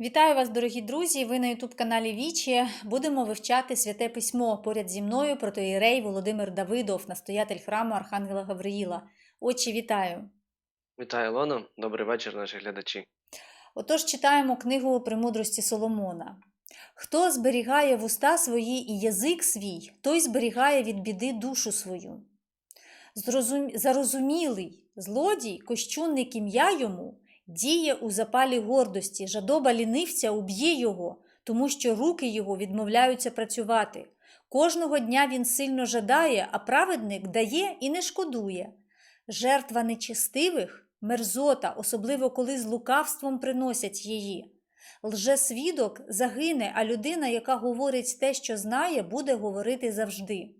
Вітаю вас, дорогі друзі! Ви на Ютуб-каналі Вічі. Будемо вивчати святе письмо поряд зі мною протоїрей Володимир Давидов, настоятель храму Архангела Гавриїла. Отче, вітаю! Вітаю, Ілона. Добрий вечір, наші глядачі. Отож читаємо книгу Премудрості Соломона. Хто зберігає вуста свої і язик свій, той зберігає від біди душу свою. Зрозум... Зарозумілий злодій, кощунник ім'я йому, діє у запалі гордості, жадоба лінивця уб'є його, тому що руки його відмовляються працювати. Кожного дня він сильно жадає, а праведник дає і не шкодує. Жертва нечестивих мерзота, особливо коли з лукавством приносять її. Лжесвідок загине, а людина, яка говорить те, що знає, буде говорити завжди.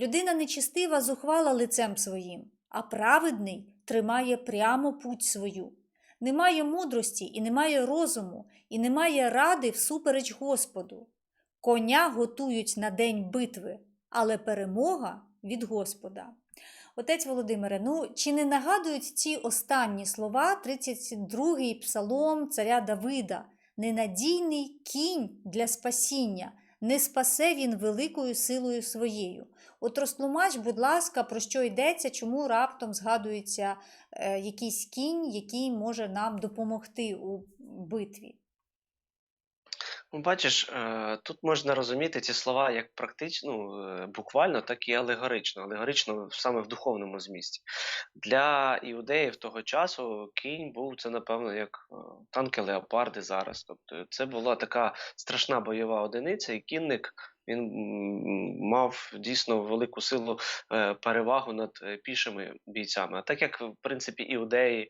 Людина нечистива зухвала лицем своїм, а праведний тримає прямо путь свою. Немає мудрості і немає розуму, і немає ради всупереч Господу. Коня готують на день битви, але перемога від Господа. Отець Володимире, ну чи не нагадують ці останні слова 32-й псалом царя Давида? Ненадійний кінь для спасіння, не спасе він великою силою своєю. От розтлумач, будь ласка, про що йдеться, чому раптом згадується е, якийсь кінь, який може нам допомогти у битві. Ну, бачиш, е, тут можна розуміти ці слова як практично, ну, е, буквально, так і алегорично. Алегорично саме в духовному змісті. Для іудеїв того часу кінь був це, напевно, як танки леопарди зараз. Тобто це була така страшна бойова одиниця, і кінник він мав дійсно велику силу е, перевагу над е, пішими бійцями. А так як, в принципі, іудеї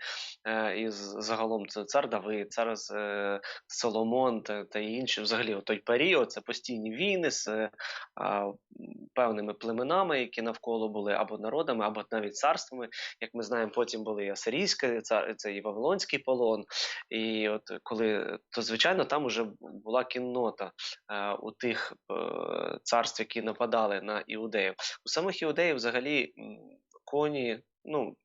е, і загалом це цар Давид, цар е, Соломон та, та інші, взагалі, той період це постійні війни з е, певними племенами, які навколо були, або народами, або навіть царствами. Як ми знаємо, потім були і Асирійське, цар, це і Вавилонський полон. І от коли, то звичайно, там вже була кіннота е, у тих е, царств, які нападали на іудеїв. У самих іудеїв взагалі коні, ну,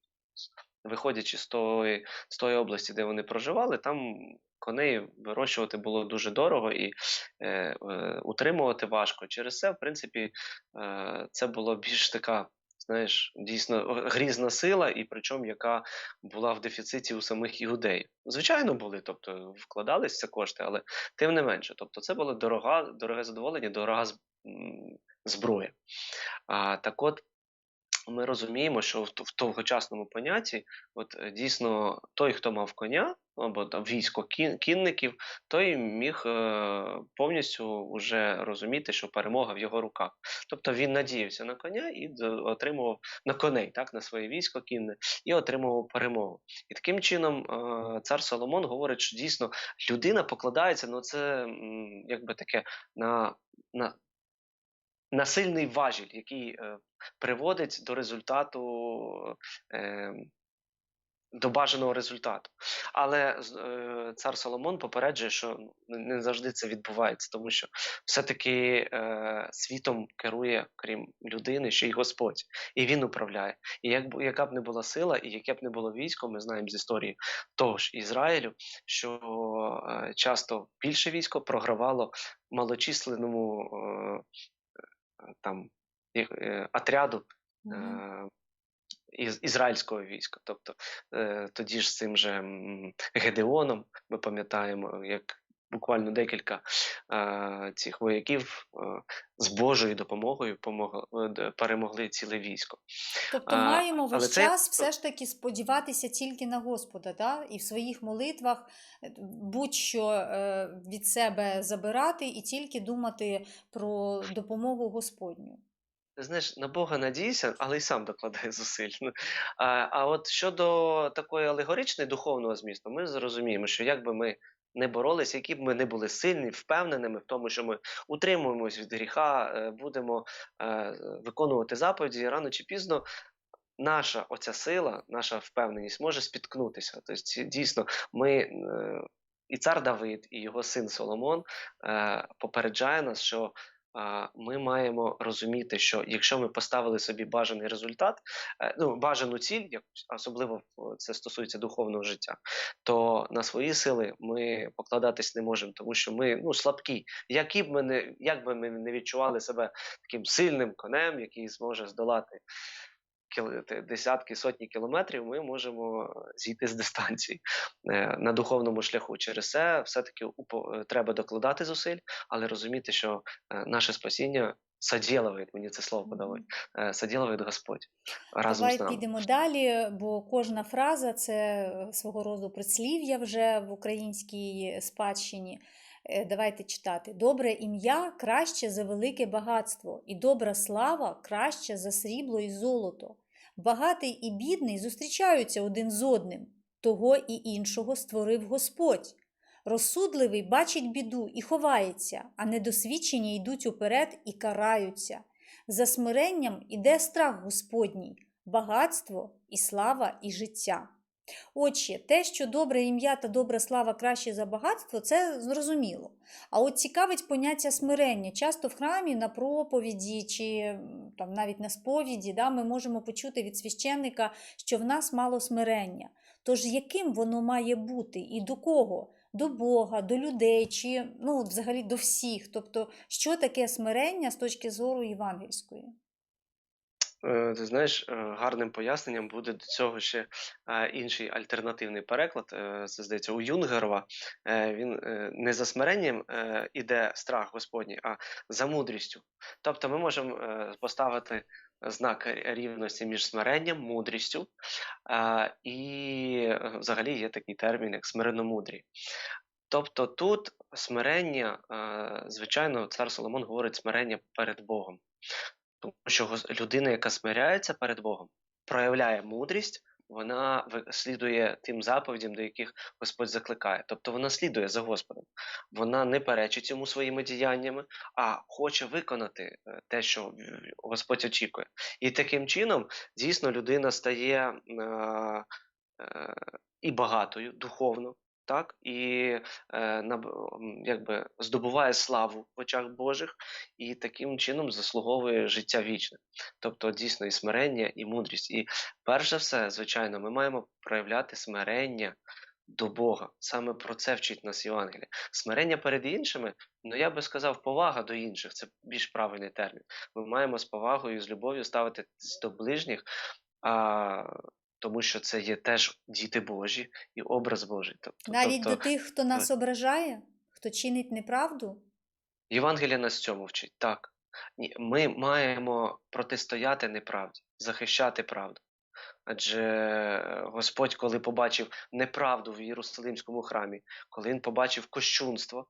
виходячи з тої, з тої області, де вони проживали, там коней вирощувати було дуже дорого і е, е, утримувати важко. Через це, в принципі, е, це було більш така. Знаєш, дійсно грізна сила, і причому яка була в дефіциті у самих іудеїв. Звичайно, були, тобто вкладалися кошти, але тим не менше. Тобто, це було дорога, дороге задоволення, дорога зброя. А, так от, ми розуміємо, що в, в тогочасному понятті, от е, дійсно, той, хто мав коня, або там військо кін, кінників, той міг е, повністю вже розуміти, що перемога в його руках. Тобто він надіявся на коня і отримував на коней, так, на своє військо кінне, і отримував перемогу. І таким чином е, цар Соломон говорить, що дійсно людина покладається, ну це якби таке на. на на сильний важіль, який е, приводить до результату, е, до бажаного результату. Але е, цар Соломон попереджує, що ну, не не завжди це відбувається, тому що все-таки е, світом керує, крім людини, ще й Господь, і він управляє. І як, яка б не була сила, і яке б не було військо, ми знаємо з історії того ж Ізраїлю, що е, часто більше військо програвало малочисленному е, там їх, е, отряду е, із ізраїльського війська. Тобто тоді ж з цим же Гедеоном ми пам'ятаємо, як буквально декілька е, цих вояків е, з Божою допомогою помогли, е, перемогли ціле військо. Тобто А, маємо але весь це- час все ж таки сподіватися тільки на Господа, да? і в своїх молитвах е, будь-що е, від себе забирати і тільки думати про допомогу Господню. Ти знаєш, на Бога надійся, але й сам докладай зусиль. Ну, А, а от щодо такої алегоричної духовного змісту, ми зрозуміємо, що як би ми не боролися, які б ми не були сильні, впевненими в тому, що ми утримуємось від гріха, е, будемо е, виконувати заповіді, рано чи пізно. Наша оця сила, наша впевненість може спіткнутися. Тобто, дійсно, ми е, і цар Давид, і його син Соломон попереджає нас, що ми маємо розуміти, що якщо ми поставили собі бажаний результат, е, ну, бажану ціль, особливо це стосується духовного життя, то на свої сили ми покладатись не можемо, тому що ми ну, слабкі. Які б ми не, як би ми не відчували себе таким сильним конем, який зможе здолати десятки, сотні кілометрів, ми можемо зійти з дистанції е, на духовному шляху. Через це все-таки е, треба докладати зусиль, але розуміти, що е, наше спасіння соділує, мені це слово подавай, е, соділує Господь разом Давай з нами. підемо далі, бо кожна фраза це свого роду прислів'я вже в українській спадщині. Е, Давайте читати. Добре ім'я краще за велике багатство, і добра слава краще за срібло і золото. Багатий і бідний зустрічаються один з одним. Того і іншого створив Господь. Розсудливий бачить біду і ховається, а недосвідчені йдуть уперед і караються. За смиренням іде страх Господній, багатство і слава і життя. Отже, те, що добре ім'я та добра слава краще за багатство, це зрозуміло. А от цікавить поняття смирення. Часто в храмі на проповіді чи там, навіть на сповіді да, ми можемо почути від священника, що в нас мало смирення. Тож яким воно має бути і до кого? До Бога, до людей, чи ну, взагалі до всіх. Тобто, що таке смирення з точки зору євангельської? Е, Ти знаєш, е, гарним поясненням буде до цього ще е, інший альтернативний переклад. Це здається у Юнгерова. Він не за смиренням іде страх Господній, а за мудрістю. Тобто ми можемо поставити знак рівності між смиренням, мудрістю, і взагалі є такий термін, як смиренномудрі. Тобто тут смирення, звичайно, цар Соломон говорить смирення перед Богом. Тому що людина, яка смиряється перед Богом, проявляє мудрість, вона слідує тим заповідям, до яких Господь закликає. Тобто вона слідує за Господом. Вона не перечить йому своїми діяннями, а хоче виконати е, те, що Господь очікує. І таким чином, дійсно, людина стає е, е, і багатою духовно. Так, і е, якби здобуває славу в очах Божих, і таким чином заслуговує життя вічне. Тобто дійсно і смирення, і мудрість. І перш за все, звичайно, ми маємо проявляти смирення до Бога. Саме про це вчить нас Євангеліє. Смирення перед іншими, ну я би сказав, повага до інших це більш правильний термін. Ми маємо з повагою і з любов'ю ставитись до ближніх. А, тому що це є теж діти Божі і образ Божий. Тобто, Навіть тобто до тих, хто нас ображає, хто чинить неправду? Євангелія нас цьому вчить. Так. Ми маємо протистояти неправді, захищати правду. Адже Господь, коли побачив неправду в Єрусалимському храмі, коли він побачив кощунство,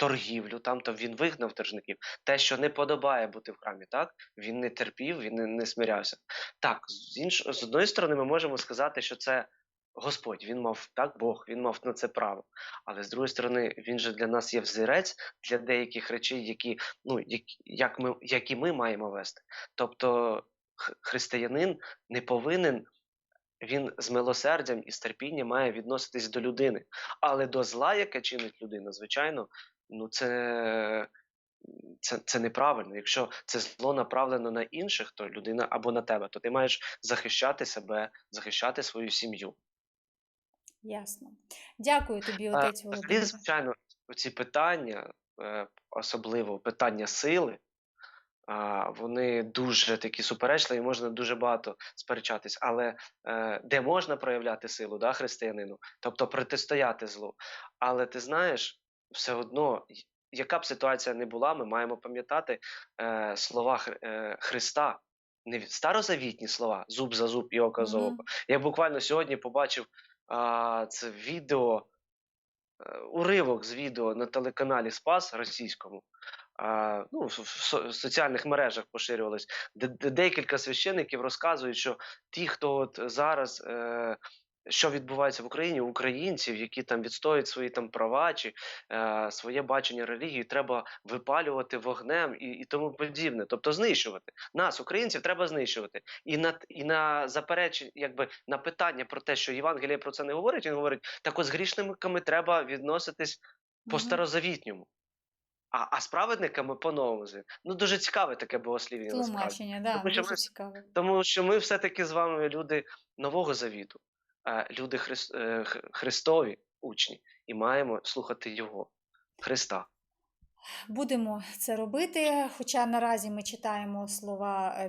торгівлю, там то він вигнав торжників, те, що не подобає бути в храмі, так він не терпів, він не, не смирявся. Так, з інш... з одної сторони, ми можемо сказати, що це Господь, він мав так, Бог, він мав на це право. Але з другої сторони, він же для нас є взірець для деяких речей, які, ну, які, як ми, які ми маємо вести. Тобто християнин не повинен, він з милосердям і з терпінням має відноситись до людини. Але до зла, яке чинить людина, звичайно, ну це, це, це неправильно. Якщо це зло направлено на інших, то людина або на тебе, то ти маєш захищати себе, захищати свою сім'ю. Ясно. Дякую тобі, отець Володимир. звичайно, ці питання, е, особливо питання сили, вони дуже такі суперечливі, можна дуже багато сперечатись, але е, де можна проявляти силу, да, християнину, тобто протистояти злу. Але ти знаєш, все одно, яка б ситуація не була, ми маємо пам'ятати е, слова Хри- е, Христа. Не старозавітні слова, зуб за зуб і око за око. Я буквально сьогодні побачив а, це відео, е, уривок з відео на телеканалі Спас російському. А, ну, в, в в соціальних мережах поширювалось, де, де декілька священиків розказують, що ті, хто от зараз. Е, що відбувається в Україні, українців, які там відстоюють свої там права чи е, своє бачення релігії, треба випалювати вогнем і, і тому подібне. Тобто знищувати нас, українців, треба знищувати. І на і на заперечення, якби на питання про те, що Євангеліє про це не говорить, він говорить: так от з грішниками треба відноситись по старозавітньому. а, а з праведниками по-новому. зві- Ну, дуже цікаве таке богослів'я. Тлумачення, да, Тому що ми- цікаве. Тому що ми все-таки з вами люди Нового Завіту, люди Хрис- е, Христові учні, і маємо слухати Його, Христа. Будемо це робити. Хоча наразі ми читаємо слова е,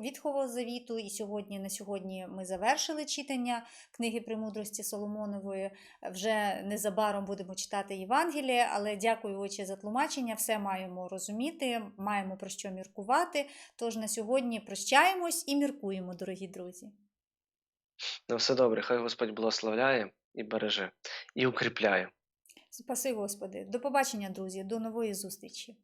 Відхового завіту, і сьогодні на сьогодні ми завершили читання книги Премудрості Соломонової. Вже незабаром будемо читати Євангеліє, але дякую, отче, за тлумачення. Все маємо розуміти, маємо про що міркувати. Тож на сьогодні прощаємось і міркуємо, дорогі друзі. На все добре, хай Господь благословляє і береже, і укріпляє. Спаси Господи. До побачення, друзі, до нової зустрічі.